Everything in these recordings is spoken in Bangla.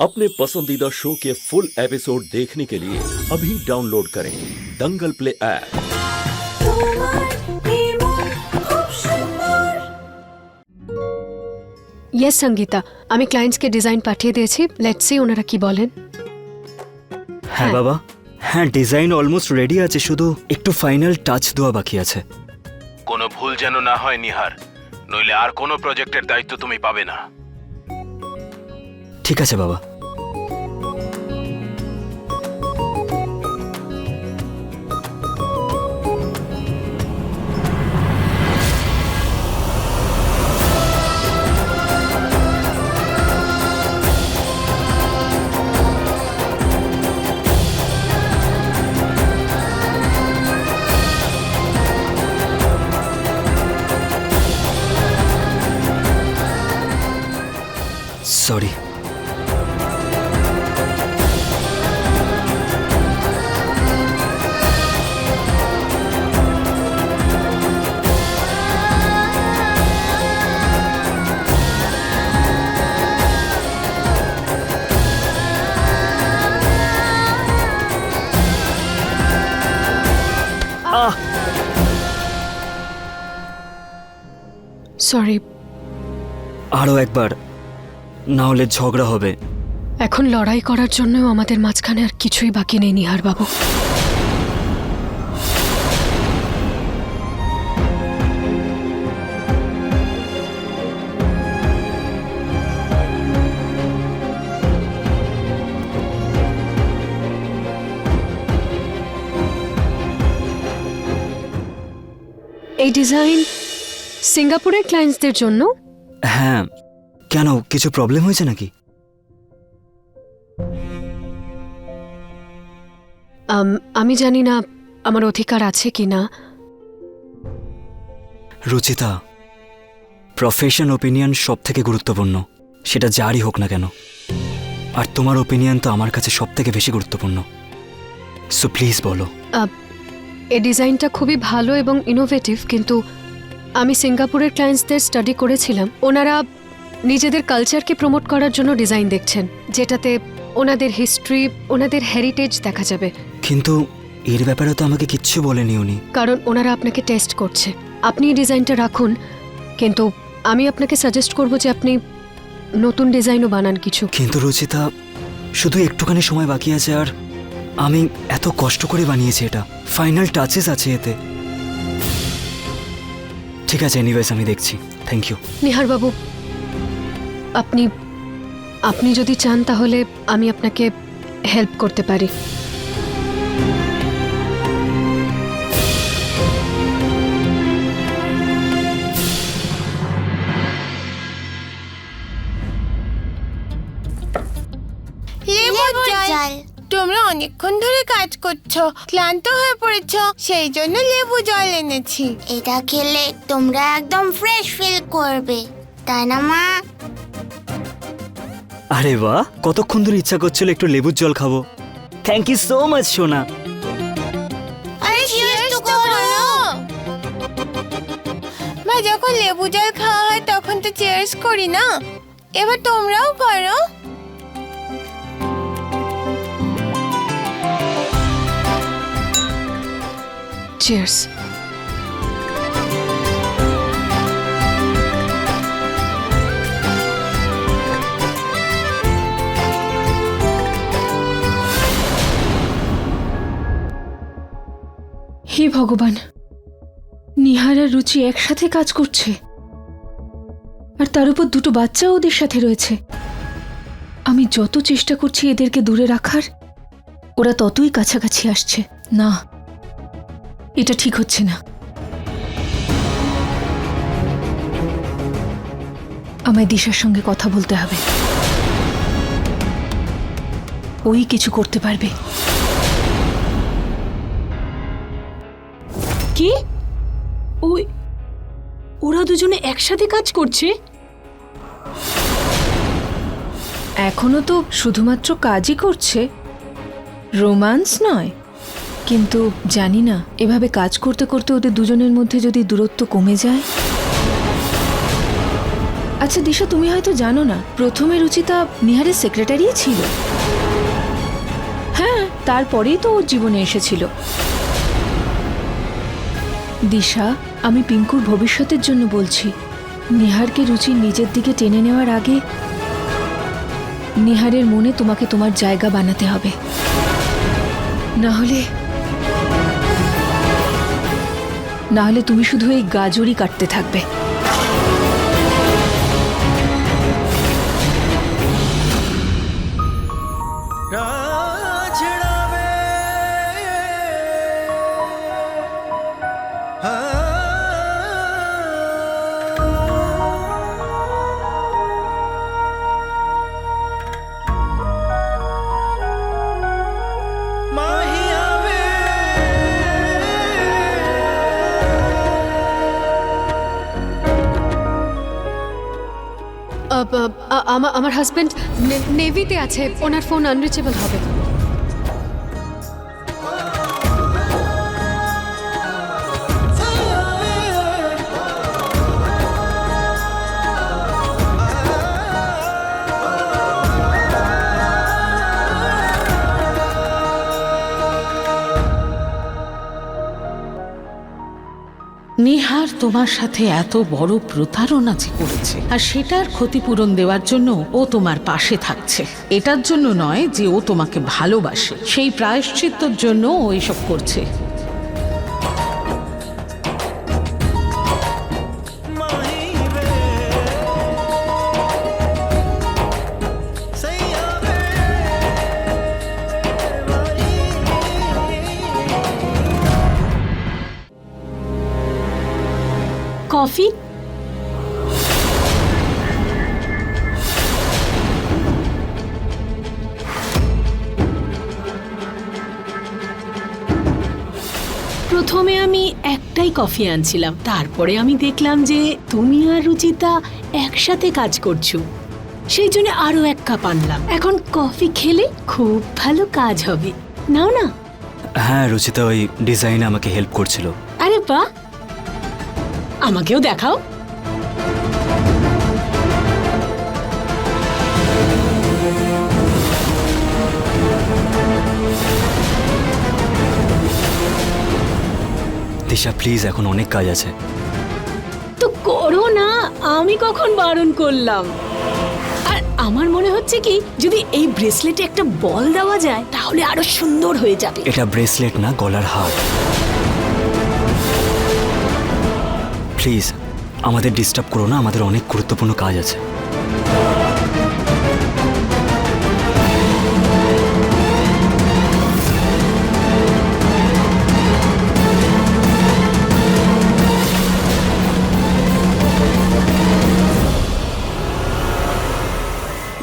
अपने पसंदीदा शो के फुल एपिसोड देखने के लिए अभी डाउनलोड करें दंगल प्ले ऐप তোমার নির্মল খুব সুন্দর ইয়েস সঙ্গীতা আমি ক্লায়েন্টসকে ডিজাইন পাঠিয়ে দিয়েছি লেটস সি ওনারা কি বলেন হ্যাঁ হ্যাঁ। বাবা হ্যাঁ ডিজাইন অলমোস্ট রেডি আছে শুধু একটু ফাইনাল টাচ দেওয়া বাকি আছে কোনো ভুল যেন না হয় নিহার নইলে আর কোনো প্রজেক্টের দায়িত্ব তুমি পাবে না ঠিক আছে বাবা সরি সরি আরও একবার না হলে ঝগড়া হবে। এখন লড়াই করার জন্যও আমাদের মাঝখানে আর কিছুই বাকি নেই নিহার বাবু এই ডিজাইন সিঙ্গাপুরের ক্লায়েন্টসদের জন্য? হ্যাঁ। কেন? কিছু প্রবলেম হয়েছে নাকি? আমি জানি না আমার অধিকার আছে কি না। রুচিতা প্রফেশন ওপিনিয়ন সব থেকে গুরুত্বপূর্ণ। সেটা যারই হোক না কেন। আর তোমার ওপিনিয়ন তো আমার কাছে সব থেকে বেশি গুরুত্বপূর্ণ। সো প্লিজ বলো। এই ডিজাইনটা খুবই ভালো এবং ইনোভেটিভ কিন্তু আমি সিঙ্গাপুরের ক্লায়েন্টসদের স্টাডি করেছিলাম। ওনারা নিজেদের কালচারকে প্রমোট করার জন্য ডিজাইন দেখছেন যেটাতে ওনাদের হিস্ট্রি ওনাদের হেরিটেজ দেখা যাবে। কিন্তু এর ব্যাপারে তো আমাকে কিচ্ছু বলেনি উনি। কারণ ওনারা আপনাকে টেস্ট করছে। আপনি ডিজাইনটা রাখুন কিন্তু আমি আপনাকে সাজেস্ট করব যে আপনি নতুন ডিজাইনও বানান কিছু। কিন্তু রুচিতা শুধু একটুখানি সময় বাকি আছে আর আমি এত কষ্ট করে বানিয়েছি এটা। ফাইনাল টাচেস আছে এতে। ঠিক আছে এনিওয়েজ আমি দেখছি। থ্যাংক ইউ নিহার বাবু আপনি আপনি যদি চান তাহলে আমি আপনাকে হেল্প করতে পারি। লেবুর জল। তোমরা অনেকক্ষণ ধরে কাজ করছ ক্লান্ত হয়ে পড়েছো সেই জন্য লেবু জল এনেছি। এটা খেলে তোমরা একদম ফ্রেশ ফিল করবে তাই না মা? আরে বাহ কতক্ষণ ধরে ইচ্ছা করছিল একটু লেবুর জল খাব। থ্যাংক ইউ সো মাচ সোনা। আরে cheers তো করো। মা যখন লেবু জল খাওয়া হয় তখন তো চেয়ার্স করি না। এবার তোমরাও করো চিয়ার্স হে ভগবান, নিহার আর রুচি একসাথে কাজ করছে। আর তার উপর দুটো বাচ্চাও ওদের সাথে রয়েছে। আমি যত চেষ্টা করছি এদেরকে দূরে রাখার, ওরা ততই কাছাকাছি আসছে। না এটা ঠিক হচ্ছে না। আমায় দিশার সঙ্গে কথা বলতে হবে। ওই কিছু করতে পারবে। কি? ওই ওরা দুজনে একসাথে কাজ করছে? এখনও তো শুধুমাত্র কাজই করছে। রোমান্স নয়। কিন্তু জানি না, এভাবে কাজ করতে করতে ওদের দুজনের মধ্যে যদি দূরত্ব কমে যায়? আচ্ছা দিশা, তুমি হয়তো জানো না, প্রথমে রুচিতা নিহারের সেক্রেটারি ছিল। হ্যাঁ তারপরেই তো ওর জীবনে এসেছিল। দিশা, আমি পিঙ্কুর ভবিষ্যতের জন্য বলছি, নিহারকে রুচি নিজের দিকে টেনে নেওয়ার আগে নিহারের মনে তোমাকে তোমার জায়গা বানাতে হবে। না হলে না হলে তুমি শুধু এই গাজরই কাটতে থাকবে। আমার হাজব্যান্ড নেভিতে আছে। ওনার ফোন আনরিচেবল হবে। তোমার সাথে এত বড় প্রতারণা যে করেছে, আর সেটার ক্ষতিপূরণ দেওয়ার জন্য ও তোমার পাশে থাকছে। এটার জন্য নয় যে ও তোমাকে ভালোবাসে, সেই প্রায়শ্চিত্তর জন্য ও এসব করছে। কফি প্রথমে আমি একটাই কফি আনছিলাম তারপরে আমি দেখলাম যে তুমি আর রুচিতা একসাথে কাজ করছ। সেই জন্য আরও এক কাপ আনলাম। এখন কফি খেলে খুব ভালো কাজ হবে। নাও না। হ্যাঁ রুচিতা ওই ডিজাইন আমাকে হেল্প করছিল। আরে বাহ! আমাকেও দেখাও। দিশা প্লিজ এখন অনেক কাজ আছে। তো করো না আমি কখন বারণ করলাম? আর আমার মনে হচ্ছে কি যদি এই ব্রেসলেটে একটা বল দেওয়া যায় তাহলে আরও সুন্দর হয়ে যাবে। এটা ব্রেসলেট না গলার হার। প্লিজ আমাদের ডিস্টার্ব করো না আমাদের অনেক গুরুত্বপূর্ণ কাজ আছে।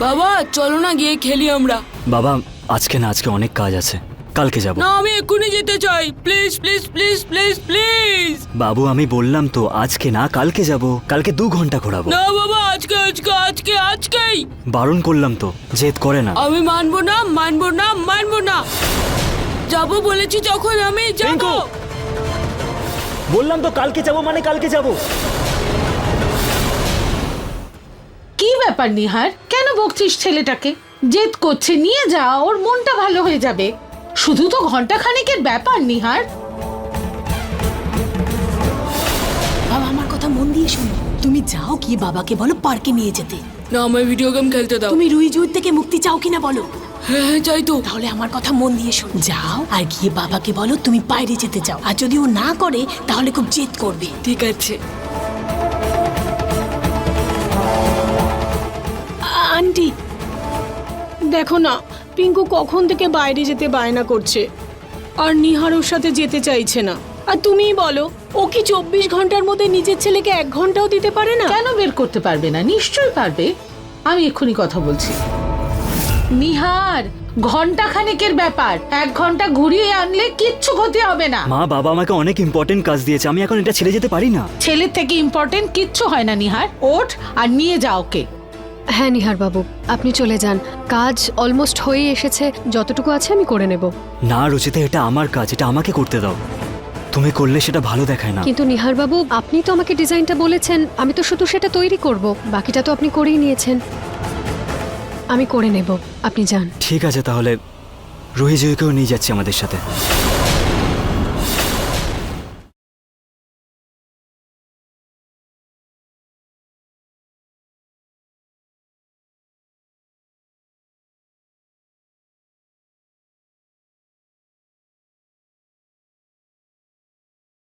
বাবা চলো না গিয়ে খেলি আমরা। বাবা আজকে না আজকে অনেক কাজ আছে। কালকে যাব। না আমি এক্ষুনি যেতে চাই। Please please please please please. বাবু আমি বললাম তো আজকে না কালকে যাব। কালকে দু ঘণ্টা ঘোরাবো। না বাবা আজকে আজকে আজকে আজকেই। বারণ করলাম তো জেদ করে না। আমি মানবো না মানবো না মানবো না। যাব বলেছি যখন আমি যাব। রিঙ্কু! বললাম তো কালকে যাব মানে কালকে যাব। কি ব্যাপার নিহার? কেন বকছিস ছেলেটাকে? জেদ করছে নিয়ে যা ওর মনটা ভালো হয়ে যাবে। শুধু তো ঘণ্টা খানেকের ব্যাপার নিহার। বাবা আমার কথা মন দিয়ে শোনো। তুমি যাও কি বাবাকে বলো পার্কে নিয়ে যেতে। না আমায় ভিডিও গেম খেলতে দাও। তুমি রুই জুই থেকে মুক্তি চাও কিনা বলো? হ্যাঁ হ্যাঁ চাই তো। তাহলে আমার কথা মন দিয়ে শোনো। যাও আর গিয়ে বাবাকে বলো তুমি বাইরে যেতে চাও। আর যদি ও না করে তাহলে খুব জেদ করবে। ঠিক আছে। আন্টি দেখো না পিঙ্কু কখন থেকে বাইরে যেতে বায়না করছে? আর নিহার ওর সাথে যেতে চাইছে না। আর তুমিই বলো ও কি চব্বিশ ঘণ্টার মধ্যে নিজের ছেলেকে এক ঘন্টাও দিতে পারে না? কেন বের করতে পারবে না? নিশ্চয়ই পারবে। আমি এক্ষুনি কথা বলছি। নিহার ঘণ্টা খানেকের ব্যাপার। এক ঘণ্টা ঘুরিয়ে আনলে কিচ্ছু ক্ষতি হবে না। মা বাবা আমাকে অনেক ইম্পর্টেন্ট কাজ দিয়েছে। আমি এখন এটা ছেড়ে যেতে পারি না। ছেলের থেকে ইম্পর্টেন্ট কিচ্ছু হয় না নিহার। ওঠ আর নিয়ে যা ওকে। হ্যাঁ নিহার বাবু আপনি চলে যান। কাজ অলমোস্ট হয়েই এসেছে। যতটুকু আছে আমি করে নেব। না রুচিতা এটা আমার কাজ এটা আমাকে করতে দাও। তুমি করলে সেটা ভালো দেখায় না। কিন্তু নিহার বাবু আপনি তো আমাকে ডিজাইনটা বলেছেন আমি তো শুধু সেটা তৈরি করব বাকিটা তো আপনি করেই নিয়েছেন। আমি করে নেব আপনি যান। ঠিক আছে তাহলে রুহি জয়কেও নিয়ে যাচ্ছি আমাদের সাথে।